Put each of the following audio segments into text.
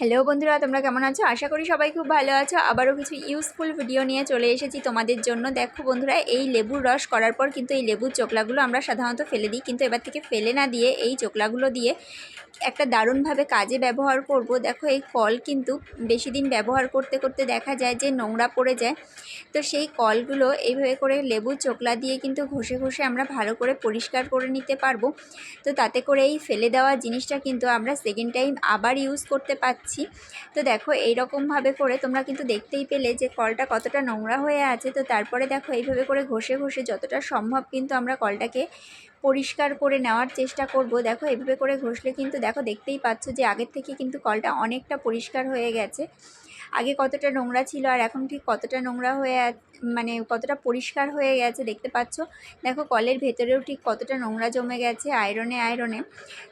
Hello বন্ধুরা, তোমরা কেমন আছো? আশা করি সবাই খুব ভালো আছো। আবারও কিছু ইউজফুল ভিডিও নিয়ে চলে এসেছি তোমাদের জন্য। দেখো বন্ধুরা, এই লেবুর রস করার পর কিন্তু এই লেবুর চোকলাগুলো আমরা সাধারণত ফেলে দিই। কিন্তু এবার থেকে ফেলে না দিয়ে এই চোকলাগুলো দিয়ে একটা দারুণভাবে কাজে ব্যবহার করব। দেখো, এই কল কিন্তু বেশি দিন ব্যবহার করতে করতে দেখা যায় যে নোংরা পড়ে যায়। তো সেই কলগুলো এইভাবে করে লেবুর চোকলা দিয়ে কিন্তু ঘষে ঘষে আমরা ভালো করে পরিষ্কার করে নিতে পারব। তো তাতে করে এই ফেলে দেওয়া জিনিসটা কিন্তু আমরা সেকেন্ড টাইম আবার ইউজ করতে পারছি। তো দেখো, এইরকমভাবে করে তোমরা কিন্তু দেখতেই পেলে যে কলটা কতটা নোংরা হয়ে আছে। তো তারপরে দেখো, এইভাবে করে ঘষে ঘষে যতটা সম্ভব কিন্তু আমরা কলটাকে পরিষ্কার করে নেওয়ার চেষ্টা করব। দেখো এভাবে করে ঘষলে কিন্তু দেখো, দেখতেই পাচ্ছ যে আগের থেকে কিন্তু কলটা অনেকটা পরিষ্কার হয়ে গেছে। আগে কতটা নোংরা ছিল আর এখন ঠিক কতটা নোংরা হয়ে মানে কতটা পরিষ্কার হয়ে গেছে দেখতে পাচ্ছ। দেখো কলের ভেতরেও ঠিক কতটা নোংরা জমে গেছে আয়রনে আয়রনে।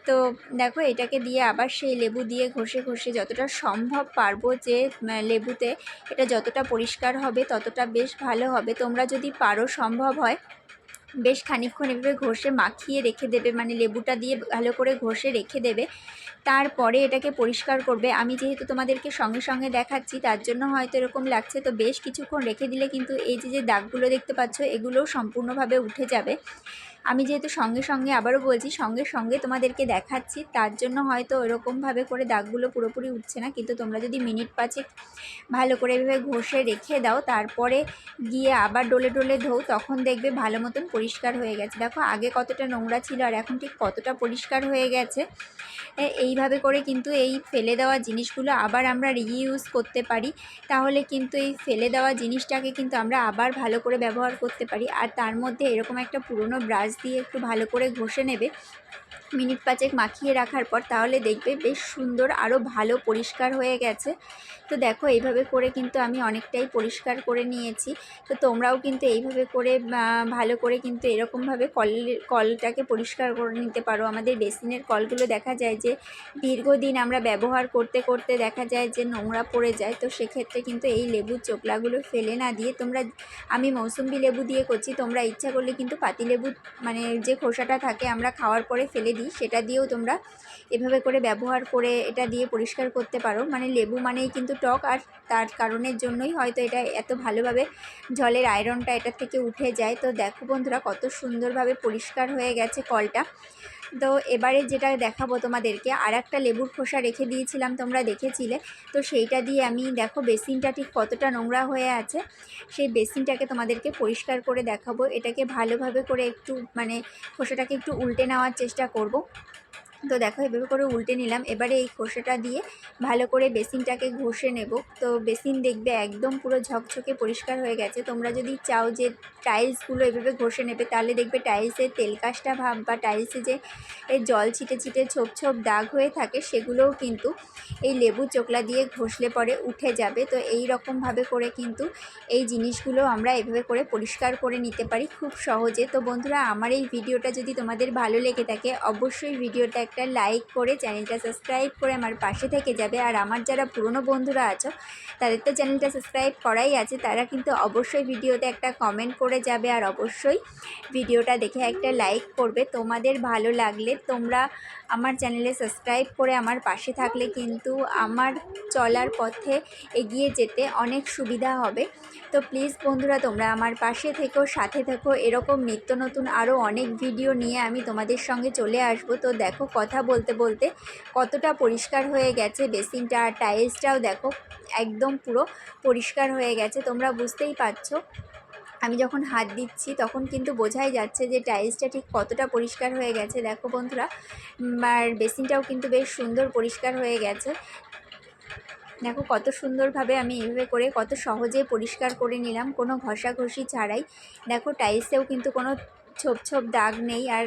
তো দেখো এটাকে দিয়ে আবার সেই লেবু দিয়ে ঘষে ঘষে যতটা সম্ভব পারব যে লেবুতে এটা যতটা পরিষ্কার হবে ততটা বেশ ভালো হবে। তোমরা যদি পারো সম্ভব হয় বেশ খানিকক্ষণ এভাবে ঘষে মাখিয়ে রেখে দেবে মানে লেবুটা দিয়ে ভালো করে ঘষে রেখে দেবে। তারপরে এটাকে পরিষ্কার করবে। আমি যেহেতু তোমাদেরকে সঙ্গে সঙ্গে দেখাচ্ছি, তার জন্য হয়তো এরকম লাগছে। তো বেশ কিছুক্ষণ রেখে দিলে কিন্তু এই যে যে দাগগুলো দেখতে পাচ্ছ, এগুলোও সম্পূর্ণভাবে উঠে যাবে। আমি যেহেতু সঙ্গে সঙ্গে আবারও বলছি, সঙ্গে সঙ্গে তোমাদেরকে দেখাচ্ছি, তার জন্য হয়তো ওরকমভাবে করে দাগগুলো পুরোপুরি উঠছে না। কিন্তু তোমরা যদি মিনিট পাঁচেক ভালো করে এভাবে ঘষে রেখে দাও, তারপরে গিয়ে আবার ডলে ডলে ধোও, তখন দেখবে ভালো মতন পরিষ্কার হয়ে গেছে। দেখো, আগে কতটা নোংরা ছিল আর এখন ঠিক কতটা পরিষ্কার হয়ে গেছে। এইভাবে করে কিন্তু এই ফেলে দেওয়া জিনিসগুলো আবার আমরা রিইউজ করতে পারি। তাহলে কিন্তু এই ফেলে দেওয়া জিনিসটাকে কিন্তু আমরা আবার ভালো করে ব্যবহার করতে পারি। আর তার মধ্যে এরকম একটা পুরনো ব্রাশ দিয়ে একটু ভালো করে ঘষে নেবে। মিনিট পাঁচেক মাখিয়ে রাখার পর তাহলে দেখবে বেশ সুন্দর আরও ভালো পরিষ্কার হয়ে গেছে। তো দেখো, এইভাবে করে কিন্তু আমি অনেকটাই পরিষ্কার করে নিয়েছি। তো তোমরাও কিন্তু এইভাবে করে ভালো করে কিন্তু এরকমভাবে কল, কলটাকে পরিষ্কার করে নিতে পারো। আমাদের বেসিনের কলগুলো দেখা যায় যে দীর্ঘদিন আমরা ব্যবহার করতে করতে দেখা যায় যে নোংরা পড়ে যায়। তো সেক্ষেত্রে কিন্তু এই লেবুর চোকলাগুলো ফেলে না দিয়ে তোমরা, আমি মৌসুম্বি লেবু দিয়ে করছি, তোমরা ইচ্ছা করলে কিন্তু পাতিলেবু মানে যে খোসাটা থাকে আমরা খাওয়ার পরে ফেলে দিই সেটা দিয়েও তোমরা এভাবে করে ব্যবহার করে এটা দিয়ে পরিষ্কার করতে পারো। মানে লেবু মানেই কিন্তু টক, আর তার কারণের জন্যই হয়তো এটা এত ভালোভাবে জলের আয়রনটা এটার থেকে উঠে যায়। তো দেখো বন্ধুরা, কত সুন্দরভাবে পরিষ্কার হয়ে গেছে কলটা। তো এবারে যেটা দেখাবো তোমাদেরকে আর একটা লেবুর খোসা রেখে দিয়েছিলাম তোমরা দেখেছিলে। তো সেইটা দিয়ে আমি, দেখো বেসিনটা ঠিক কতটা নোংরা হয়ে আছে, সেই বেসিনটাকে তোমাদেরকে পরিষ্কার করে দেখাবো। এটাকে ভালোভাবে করে একটু মানে খোসাটাকে একটু উল্টে নেওয়ার চেষ্টা করব। করব। তো দেখো, এভাবে করে উল্টে নিলাম। এবারে এই খোসাটা দিয়ে ভালো করে বেসিনটাকে ঘষে নেব। তো বেসিন দেখবে একদম পুরো ঝকঝকে পরিষ্কার হয়ে গেছে। তোমরা যদি চাও যে টাইলসগুলো এভাবে ঘষে নেবে, তাহলে দেখবে টাইলসের তেলকাশটা ভাব বা টাইলসে যে জল ছিটে ছিটে ছোপ ছোপ দাগ হয়ে থাকে, সেগুলোও কিন্তু এই লেবু চোকলা দিয়ে ঘষলে পরে উঠে যাবে। তো এই রকমভাবে করে কিন্তু এই জিনিসগুলো আমরা এভাবে করে পরিষ্কার করে নিতে পারি খুব সহজে। তো বন্ধুরা, আমার এই ভিডিওটা যদি তোমাদের ভালো লেগে থাকে, অবশ্যই ভিডিওটা একটা লাইক করে চ্যানেলটা সাবস্ক্রাইব করে আমার পাশে থেকে যাবে। আর আমার যারা পুরনো বন্ধুরা আছো, তাদের তো চ্যানেলটা সাবস্ক্রাইব করাই আছে। তারা কিন্তু অবশ্যই ভিডিওতে একটা কমেন্ট করে যাবে আর অবশ্যই ভিডিওটা দেখে একটা লাইক করবে। তোমাদের ভালো লাগলে তোমরা আমার চ্যানেলে সাবস্ক্রাইব করে আমার পাশে থাকলে কিন্তু আমার চলার পথে এগিয়ে যেতে অনেক সুবিধা হবে। তো প্লিজ বন্ধুরা, তোমরা আমার পাশে থেকো, সাথে থেকো। এরকম নিত্য নতুন আরও অনেক ভিডিও নিয়ে আমি তোমাদের সঙ্গে চলে আসব। তো দেখো কথা বলতে বলতে কতটা পরিষ্কার হয়ে গেছে বেসিনটা আর টাইলসটাও দেখো একদম পুরো পরিষ্কার হয়ে গেছে, তোমরা বুঝতেই পারছ। আমি যখন হাত দিচ্ছি তখন কিন্তু বোঝাই যাচ্ছে যে টাইলসটা ঠিক কতটা পরিষ্কার হয়ে গেছে। দেখো বন্ধুরা আর বেসিনটাও কিন্তু বেশ সুন্দর পরিষ্কার হয়ে গেছে। দেখো কত সুন্দরভাবে আমি এইভাবে করে কত সহজে পরিষ্কার করে নিলাম, কোনো ঘষাঘষি ছাড়াই। দেখো টাইলসেও কিন্তু কোনো ছোপ ছোপ দাগ নেই আর